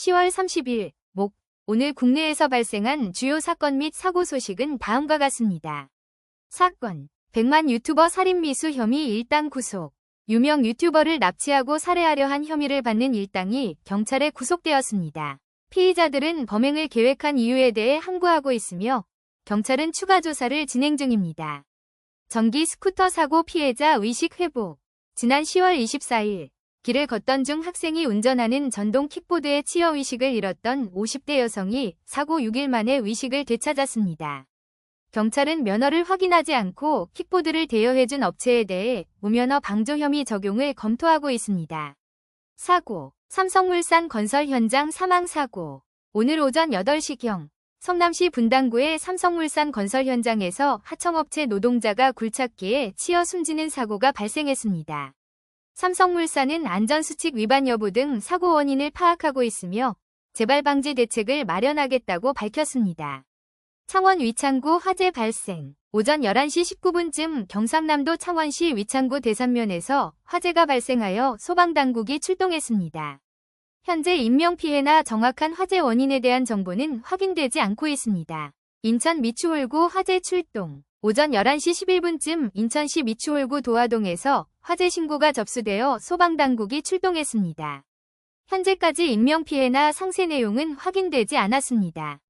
10월 30일 목 오늘 국내에서 발생한 주요 사건 및 사고 소식은 다음과 같습니다. 사건 100만 유튜버 살인 미수 혐의 일당 구속 유명 유튜버를 납치하고 살해하려 한 혐의를 받는 일당이 경찰에 구속되었습니다. 피의자들은 범행을 계획한 이유에 대해 항구하고 있으며 경찰은 추가 조사를 진행 중입니다. 전기 스쿠터 사고 피해자 의식 회복 지난 10월 24일 길을 걷던 중 학생이 운전하는 전동 킥보드에 치여 의식을 잃었던 50대 여성이 사고 6일 만에 의식을 되찾았습니다. 경찰은 면허를 확인하지 않고 킥보드를 대여해준 업체에 대해 무면허 방조 혐의 적용을 검토하고 있습니다. 사고 삼성물산 건설 현장 사망 사고 오늘 오전 8시경 성남시 분당구의 삼성물산 건설 현장에서 하청업체 노동자가 굴착기에 치여 숨지는 사고가 발생했습니다. 삼성물산은 안전수칙 위반 여부 등 사고 원인을 파악하고 있으며 재발 방지 대책을 마련하겠다고 밝혔습니다. 창원 위창구 화재 발생 오전 11시 19분쯤 경상남도 창원시 위창구 대산면에서 화재가 발생하여 소방당국이 출동했습니다. 현재 인명피해나 정확한 화재 원인에 대한 정보는 확인되지 않고 있습니다. 인천 미추홀구 화재 출동 오전 11시 11분쯤 인천시 미추홀구 도화동에서 화재 신고가 접수되어 소방당국이 출동했습니다. 현재까지 인명피해나 상세 내용은 확인되지 않았습니다.